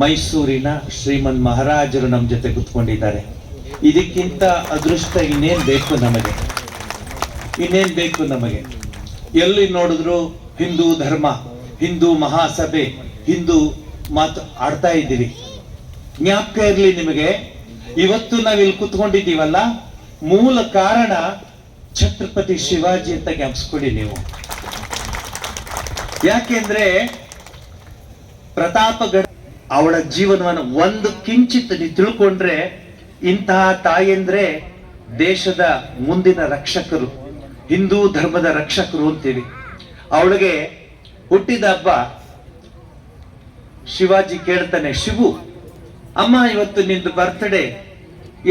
ಮೈಸೂರಿನ ಶ್ರೀಮನ್ ಮಹಾರಾಜರು ನಮ್ಮ ಜೊತೆ ಕುತ್ಕೊಂಡಿದ್ದಾರೆ. ಇದಕ್ಕಿಂತ ಅದೃಷ್ಟ ಇನ್ನೇನ್ ಬೇಕು ನಮಗೆ? ಇನ್ನೇನ್ ಬೇಕು ನಮಗೆ? ಎಲ್ಲಿ ನೋಡಿದ್ರು ಹಿಂದೂ ಧರ್ಮ, ಹಿಂದೂ ಮಹಾಸಭೆ, ಹಿಂದೂ ಮಾತು ಆಡ್ತಾ ಇದ್ದೀವಿ ಜ್ಞಾಪಕ ಇರಲಿ ನಿಮಗೆ, ಇವತ್ತು ನಾವಿಲ್ಲಿ ಕುತ್ಕೊಂಡಿದ್ದೀವಲ್ಲ, ಮೂಲ ಕಾರಣ ಛತ್ರಪತಿ ಶಿವಾಜಿ ಅಂತ ಜ್ಞಾಪಿಸ್ಕೊಡಿ ನೀವು. ಯಾಕೆಂದ್ರೆ ಪ್ರತಾಪಗಢ ಅವಳ ಜೀವನವನ್ನು ಒಂದು ಕಿಂಚಿತ್ ನೀ ತಿಳ್ಕೊಂಡ್ರೆ ಇಂತಹ ತಾಯಂದ್ರೆ ದೇಶದ ಮುಂದಿನ ರಕ್ಷಕರು, ಹಿಂದೂ ಧರ್ಮದ ರಕ್ಷಕರು ಅಂತೀವಿ ಅವಳಿಗೆ ಹುಟ್ಟಿದ ಹಬ್ಬ ಶಿವಾಜಿ ಕೇಳ್ತಾನೆ, ಶಿವು, ಅಮ್ಮ ಇವತ್ತು ನಿಂದು ಬರ್ತ್ಡೇ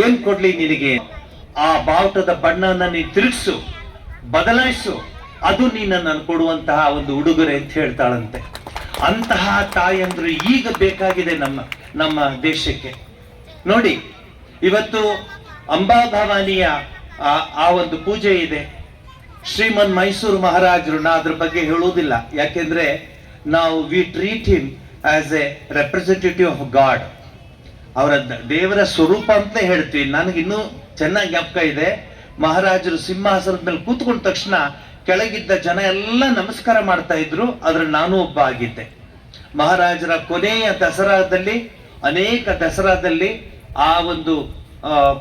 ಏನ್ ಕೊಡ್ಲಿ ನಿನಗೆ? ಆ ಬಾವುಟದ ಬಣ್ಣವನ್ನ ನೀ ತಿರುಗಿಸು, ಬದಲಾಯಿಸು, ಅದು ನೀನು ನಾನು ಕೊಡುವಂತಹ ಒಂದು ಉಡುಗೊರೆ ಅಂತ ಹೇಳ್ತಾಳಂತೆ. ಅಂತಹ ತಾಯಂದ್ರು ಈಗ ಬೇಕಾಗಿದೆ ನಮ್ಮ ನಮ್ಮ ದೇಶಕ್ಕೆ. ನೋಡಿ, ಇವತ್ತು ಅಂಬಾಭವಾನಿಯ ಆ ಒಂದು ಪೂಜೆ ಇದೆ. ಶ್ರೀಮನ್ ಮೈಸೂರು ಮಹಾರಾಜರು ನಾ ಅದ್ರ ಬಗ್ಗೆ ಹೇಳುವುದಿಲ್ಲ. ಯಾಕೆಂದ್ರೆ ನಾವು we treat him as a representative of God ಅವರ ದೇವರ ಸ್ವರೂಪ ಅಂತ ಹೇಳ್ತೀವಿ. ನನಗಿನ್ನೂ ಚೆನ್ನಾಗಿ ಜ್ಞಾಪಕ ಇದೆ. ಮಹಾರಾಜರು ಸಿಂಹಾಸನದ ಮೇಲೆ ಕೂತ್ಕೊಂಡ ತಕ್ಷಣ ಕೆಳಗಿದ್ದ ಜನ ಎಲ್ಲ ನಮಸ್ಕಾರ ಮಾಡ್ತಾ ಇದ್ರು, ಆದ್ರೆ ನಾನು ಒಬ್ಬ ಆಗಿದ್ದೆ. ಮಹಾರಾಜರ ಕೊನೆಯ ದಸರಾದಲ್ಲಿ, ಅನೇಕ ದಸರಾದಲ್ಲಿ ಆ ಒಂದು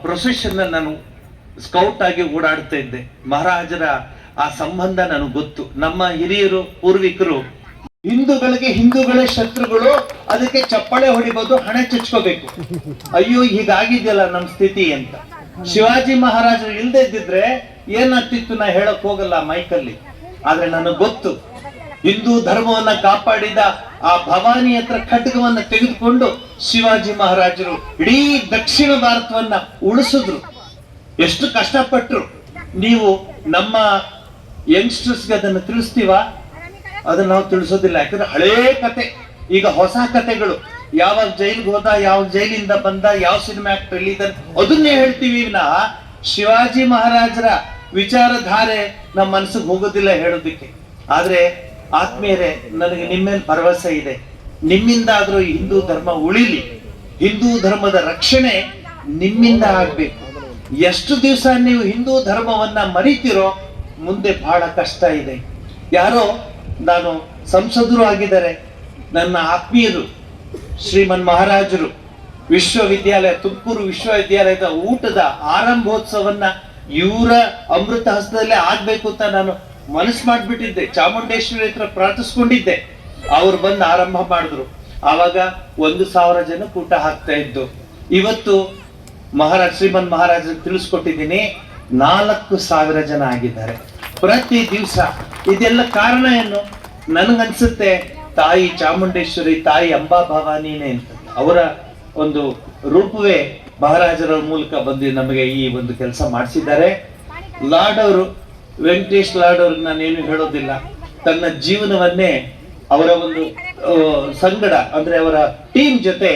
ಪ್ರೊಸೆಷನ್ ನಾನು ಸ್ಕೌಟ್ ಆಗಿ ಓಡಾಡ್ತಾ ಇದ್ದೆ. ಮಹಾರಾಜರ ಆ ಸಂಬಂಧ ನನಗೆ ಗೊತ್ತು. ನಮ್ಮ ಹಿರಿಯರು, ಪೂರ್ವಿಕರು, ಹಿಂದೂಗಳಿಗೆ ಹಿಂದೂಗಳೇ ಶತ್ರುಗಳು, ಅದಕ್ಕೆ ಚಪ್ಪಾಳೆ ಹೊಡಿಬೋದು, ಹಣೆ ಚಚ್ಕೋಬೇಕು. ಅಯ್ಯೋ, ಹೀಗಾಗಿದೆಯಲ್ಲ ನಮ್ಮ ಸ್ಥಿತಿ ಅಂತ. ಶಿವಾಜಿ ಮಹಾರಾಜರು ಇಲ್ದೇ ಇದ್ದಿದ್ರೆ ಏನಾಗ್ತಿತ್ತು ನಾ ಹೇಳಕ್ ಹೋಗಲ್ಲ ಮೈಕಲ್ಲಿ. ಆದ್ರೆ ನನಗೆ ಗೊತ್ತು. ಹಿಂದೂ ಧರ್ಮವನ್ನ ಕಾಪಾಡಿದ ಆ ಭವಾನಿ ಹತ್ರ ಖಡ್ಗವನ್ನ ತೆಗೆದುಕೊಂಡು ಶಿವಾಜಿ ಮಹಾರಾಜರು ಇಡೀ ದಕ್ಷಿಣ ಭಾರತವನ್ನ ಉಳಿಸಿದ್ರು. ಎಷ್ಟು ಕಷ್ಟಪಟ್ರು. ನೀವು ನಮ್ಮ ಯಂಗ್ಸ್ಟರ್ಸ್ಗೆ ಅದನ್ನು ತಿಳಿಸ್ತೀವ? ಅದನ್ನ ನಾವು ತಿಳಿಸೋದಿಲ್ಲ. ಯಾಕಂದ್ರೆ ಹಳೇ ಕತೆ. ಈಗ ಹೊಸ ಕತೆಗಳು. ಯಾವಾಗ ಜೈಲಿಗೆ ಹೋದ, ಯಾವ ಜೈಲಿಂದ ಬಂದ, ಯಾವ ಸಿನಿಮಾ ಆಕ್ಟರ್ ಇಲ್ಲಿದ್ದಾರೆ ಅದನ್ನೇ ಹೇಳ್ತೀವಿ ವಿನಃ. ಶಿವಾಜಿ ಮಹಾರಾಜರ ವಿಚಾರಧಾರೆ ನಮ್ಮ ಮನಸ್ಸಿಗೆ ಹೋಗೋದಿಲ್ಲ ಹೇಳೋದಕ್ಕೆ. ಆದ್ರೆ ಆತ್ಮೀಯರೇ, ನನಗೆ ನಿಮ್ಮೇಲೆ ಭರವಸೆ ಇದೆ. ನಿಮ್ಮಿಂದಾದರೂ ಹಿಂದೂ ಧರ್ಮ ಉಳಿಲಿ. ಹಿಂದೂ ಧರ್ಮದ ರಕ್ಷಣೆ ನಿಮ್ಮಿಂದ ಆಗ್ಬೇಕು. ಎಷ್ಟು ದಿವಸ ನೀವು ಹಿಂದೂ ಧರ್ಮವನ್ನ ಮರಿತಿರೋ, ಮುಂದೆ ಬಹಳ ಕಷ್ಟ ಇದೆ. ಯಾರೋ ನಾನು ಸಂಸದರು ಆಗಿದ್ದಾರೆ. ನನ್ನ ಆತ್ಮೀಯರು, ಶ್ರೀಮನ್ ಮಹಾರಾಜರು ವಿಶ್ವವಿದ್ಯಾಲಯ, ತುಮಕೂರು ವಿಶ್ವವಿದ್ಯಾಲಯದ ಊಟದ ಆರಂಭೋತ್ಸವನ್ನ ಇವರ ಅಮೃತ ಹಸ್ತದಲ್ಲೇ ಆಗ್ಬೇಕು ಅಂತ ನಾನು ಮನಸ್ಸು ಮಾಡ್ಬಿಟ್ಟಿದ್ದೆ. ಚಾಮುಂಡೇಶ್ವರಿ ಹತ್ರ ಪ್ರಾರ್ಥಿಸ್ಕೊಂಡಿದ್ದೆ. ಅವ್ರು ಬಂದು ಆರಂಭ ಮಾಡಿದ್ರು. ಆವಾಗ ಒಂದು ಸಾವಿರ ಜನ ಕೂಟ ಹಾಕ್ತಾ ಇದ್ದು. ಇವತ್ತು ಮಹಾರಾಜ್, ಶ್ರೀಮನ್ ಮಹಾರಾಜ್ ತಿಳಿಸ್ಕೊಟ್ಟಿದ್ದೀನಿ. ನಾಲ್ಕು ಸಾವಿರ ಜನ ಆಗಿದ್ದಾರೆ. ಪ್ರತಿ ದಿವಸ ಇದೆಲ್ಲ ಕಾರಣ ಏನು? ನನಗನ್ಸುತ್ತೆ, ತಾಯಿ ಚಾಮುಂಡೇಶ್ವರಿ, ತಾಯಿ ಅಂಬಾ ಭವಾನಿನೇ ಅಂತ. ಅವರ ಒಂದು ರೂಪವೇ ಮಹಾರಾಜರ ಮೂಲಕ ಬಂದು ನಮಗೆ ಈ ಒಂದು ಕೆಲಸ ಮಾಡಿಸಿದ್ದಾರೆ. ಲಾರ್ಡ್ ಅವರು, ವೆಂಕಟೇಶ್ ಲಾರ್ಡ್ ಅವ್ರಿಗೆ ನಾನೇನು ಹೇಳೋದಿಲ್ಲ. ತನ್ನ ಜೀವನವನ್ನೇ ಅವರ ಒಂದು ಸಂಗಡ, ಅಂದ್ರೆ ಅವರ ಟೀಮ್ ಜೊತೆ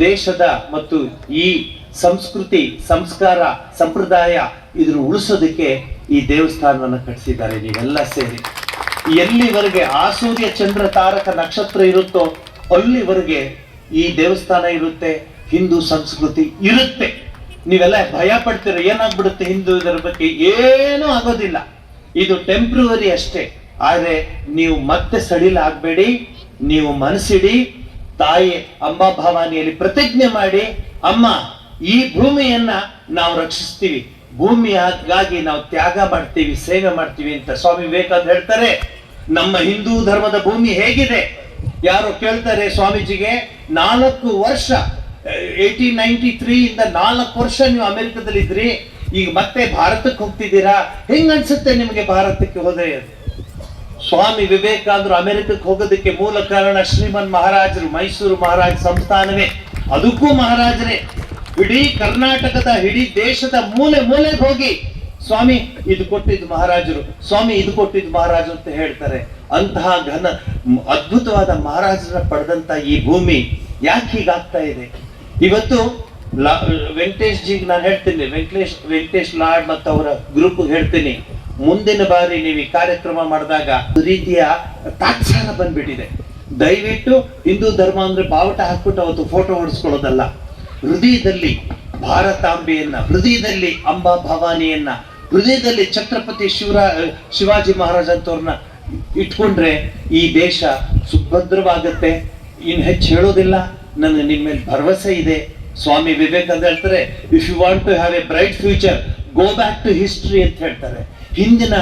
ದೇಶದ ಮತ್ತು ಈ ಸಂಸ್ಕೃತಿ, ಸಂಸ್ಕಾರ, ಸಂಪ್ರದಾಯ ಇದ್ರ ಉಳಿಸೋದಕ್ಕೆ ಈ ದೇವಸ್ಥಾನವನ್ನು ಕಟ್ಟಿಸಿದ್ದಾರೆ ನೀವೆಲ್ಲ ಸೇರಿ. ಎಲ್ಲಿವರೆಗೆ ಆ ಸೂರ್ಯ ಚಂದ್ರ ತಾರಕ ನಕ್ಷತ್ರ ಇರುತ್ತೋ ಅಲ್ಲಿವರೆಗೆ ಈ ದೇವಸ್ಥಾನ ಇರುತ್ತೆ, ಹಿಂದೂ ಸಂಸ್ಕೃತಿ ಇರುತ್ತೆ. ನೀವೆಲ್ಲ ಭಯ ಪಡ್ತೀರ, ಏನಾಗ್ಬಿಡುತ್ತೆ ಹಿಂದೂ ಇದರ ಬಗ್ಗೆ? ಏನೂ ಆಗೋದಿಲ್ಲ. ಇದು ಟೆಂಪ್ರವರಿ ಅಷ್ಟೇ. ಆದರೆ ನೀವು ಮತ್ತೆ ಸಡಿಲ ಆಗಬೇಡಿ, ನೀವು ಮನಸ್ಸಿಡಿ, ತಾಯಿ ಅಮ್ಮ ಭವಾನಿಯಲ್ಲಿ ಪ್ರತಿಜ್ಞೆ ಮಾಡಿ, ಅಮ್ಮ, ಈ ಭೂಮಿಯನ್ನ ನಾವು ರಕ್ಷಿಸ್ತೀವಿ. ಭೂಮಿಯಾಗಿ ನಾವು ತ್ಯಾಗ ಮಾಡ್ತೀವಿ, ಸೇವೆ ಮಾಡ್ತೀವಿ ಅಂತ ಸ್ವಾಮಿ ವಿವೇಕಾನಂದ ಹೇಳ್ತಾರೆ. ನಮ್ಮ ಹಿಂದೂ ಧರ್ಮದ ಭೂಮಿ ಹೇಗಿದೆ? ಯಾರು ಕೇಳ್ತಾರೆ ಸ್ವಾಮೀಜಿಗೆ, ನಾಲ್ಕು ವರ್ಷ ಏಯ್ಟೀನ್ ನೈಂಟಿ ತ್ರೀ ಇಂದ ನಾಲ್ಕು ವರ್ಷ ನೀವು ಅಮೆರಿಕದಲ್ಲಿ ಇದ್ರಿ ಈಗ ಮತ್ತೆ ಭಾರತಕ್ಕೆ ಹೋಗ್ತಿದ್ದೀರಾ? ಹೆಂಗ ಅನ್ಸುತ್ತೆ ನಿಮಗೆ ಭಾರತಕ್ಕೆ ಹೋದ್ರೆ? ಸ್ವಾಮಿ ವಿವೇಕಾನಂದರು ಅಮೆರಿಕಕ್ಕೆ ಹೋಗೋದಕ್ಕೆ ಮೂಲ ಕಾರಣ ಶ್ರೀಮನ್ ಮಹಾರಾಜರು, ಮೈಸೂರು ಮಹಾರಾಜ ಸಂಸ್ಥಾನವೇ. ಅದಕ್ಕೂ ಮಹಾರಾಜರೇ, ಇಡೀ ಕರ್ನಾಟಕದ, ಇಡೀ ದೇಶದ ಮೂಲೆ ಮೂಲೆಗೆ ಹೋಗಿ. ಸ್ವಾಮಿ, ಇದು ಕೊಟ್ಟಿದ್ದು ಮಹಾರಾಜರು. ಸ್ವಾಮಿ, ಇದು ಕೊಟ್ಟಿದ್ದು ಮಹಾರಾಜರು ಅಂತ ಹೇಳ್ತಾರೆ. ಅಂತಹ ಘನ, ಅದ್ಭುತವಾದ ಮಹಾರಾಜರ ಪಡೆದಂತ ಈ ಭೂಮಿ ಯಾಕೆ ಹೀಗಾಗ್ತಾ ಇದೆ? ಇವತ್ತು ಲಾ- ವೆಂಕಟೇಶ್ ಜಿಗೆ ನಾನು ಹೇಳ್ತೀನಿ, ವೆಂಕಟೇಶ್ ವೆಂಕಟೇಶ್ ಲಾಡ್ ಮತ್ತು ಅವರ ಗ್ರೂಪ್ ಹೇಳ್ತೀನಿ. ಮುಂದಿನ ಬಾರಿ ನೀವು ಈ ಕಾರ್ಯಕ್ರಮ ಮಾಡಿದಾಗ ರೀತಿಯ ತಾತ್ಸಾರ ಬಂದ್ಬಿಟ್ಟಿದೆ. ದಯವಿಟ್ಟು ಹಿಂದೂ ಧರ್ಮ ಅಂದ್ರೆ ಬಾವುಟ ಹಾಕ್ಬಿಟ್ಟು ಅವತ್ತು ಫೋಟೋ ಹೊಡಿಸ್ಕೊಳ್ಳೋದಲ್ಲ. ಹೃದಯದಲ್ಲಿ ಭಾರತಾಂಬೆಯನ್ನ, ಹೃದಯದಲ್ಲಿ ಅಂಬಾ ಭವಾನಿಯನ್ನ, ಹೃದಯದಲ್ಲಿ ಛತ್ರಪತಿ ಶಿವರಾ, ಶಿವಾಜಿ ಮಹಾರಾಜ್ ಅಂತವ್ರನ್ನ ಇಟ್ಕೊಂಡ್ರೆ ಈ ದೇಶ ಸುಭದ್ರವಾಗತ್ತೆ. ಇನ್ನು ಹೆಚ್ಚು ಹೇಳೋದಿಲ್ಲ, ನನ್ನ ನಿಮ್ಮ ಭರವಸೆ ಇದೆ. ಸ್ವಾಮಿ ವಿವೇಕಾನಂದ ಹೇಳ್ತಾರೆ if you want to have a bright future go back to history ಅಂತ ಹೇಳ್ತಾರೆ. ಹಿಂದಿನ,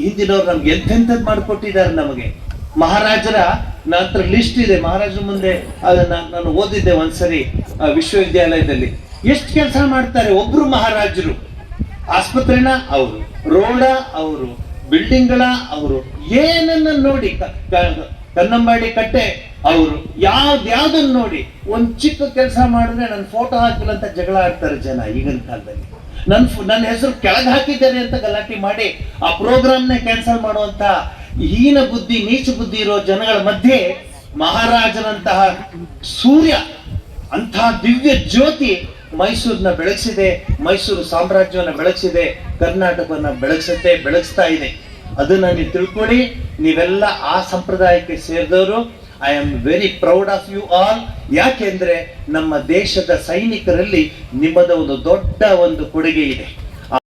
ಹಿಂದಿನವ್ರು ನಮ್ಗೆ ಎಂತೆಂಥದ್ದು ಮಾಡಿಕೊಟ್ಟಿದ್ದಾರೆ ನಮಗೆ? ಮಹಾರಾಜರ ನಂತರ ಲಿಸ್ಟ್ ಇದೆ, ಮಹಾರಾಜರ ಮುಂದೆ ಅದನ್ನ ನಾನು ಓದಿದ್ದೆ ಒಂದ್ಸರಿ ವಿಶ್ವವಿದ್ಯಾಲಯದಲ್ಲಿ. ಎಷ್ಟು ಕೆಲಸ ಮಾಡ್ತಾರೆ ಒಬ್ರು ಮಹಾರಾಜರು? ಆಸ್ಪತ್ರೆನ? ಅವರು. ರೋಡ? ಅವರು. ಬಿಲ್ಡಿಂಗ್ಗಳ ಅವರು ಏನನ್ನ ನೋಡಿ ಕನ್ನಂಬಾಡಿ ಕಟ್ಟೆ, ಅವರು ಯಾವ್ದ್ಯಾವ್ದನ್ನ ನೋಡಿ ಒಂದ್ ಚಿಕ್ಕ ಕೆಲಸ ಮಾಡಿದ್ರೆ ನನ್ನ ಫೋಟೋ ಹಾಕಿಲ್ಲ ಅಂತ ಜಗಳ ಆಡ್ತಾರೆ ಜನ ಈಗಿನ ಕಾಲದಲ್ಲಿ. ನನ್ನ ನನ್ನ ಹೆಸರು ಕೆಳಗೆ ಹಾಕಿದ್ದಾರೆ ಅಂತ ಗಲಾಟೆ ಮಾಡಿ ಆ ಪ್ರೋಗ್ರಾಮ್ನೇ ಕ್ಯಾನ್ಸಲ್ ಮಾಡುವಂತ ಹೀನ ಬುದ್ಧಿ, ನೀಚ ಬುದ್ಧಿ ಇರೋ ಜನಗಳ ಮಧ್ಯೆ ಮಹಾರಾಜನಂತಹ ಸೂರ್ಯ ಅಂತಹ ದಿವ್ಯ ಜ್ಯೋತಿ ಮೈಸೂರನ್ನ ಬೆಳಗಿಸಿದೆ, ಮೈಸೂರು ಸಾಮ್ರಾಜ್ಯವನ್ನ ಬೆಳಗಿಸಿದೆ, ಕರ್ನಾಟಕವನ್ನ ಬೆಳಗಿಸುತ್ತೆ, ಬೆಳಗಿಸ್ತಾ ಇದೆ. ಅದನ್ನ ನೀವು ತಿಳ್ಕೊಳ್ಳಿ. ನೀವೆಲ್ಲ ಆ ಸಂಪ್ರದಾಯಕ್ಕೆ ಸೇರಿದವರು I am very proud of you all ಯಾಕೆಂದ್ರೆ ನಮ್ಮ ದೇಶದ ಸೈನಿಕರಲ್ಲಿ ನಿಮ್ಮದ ಒಂದು ದೊಡ್ಡ ಒಂದು ಕೊಡುಗೆ ಇದೆ.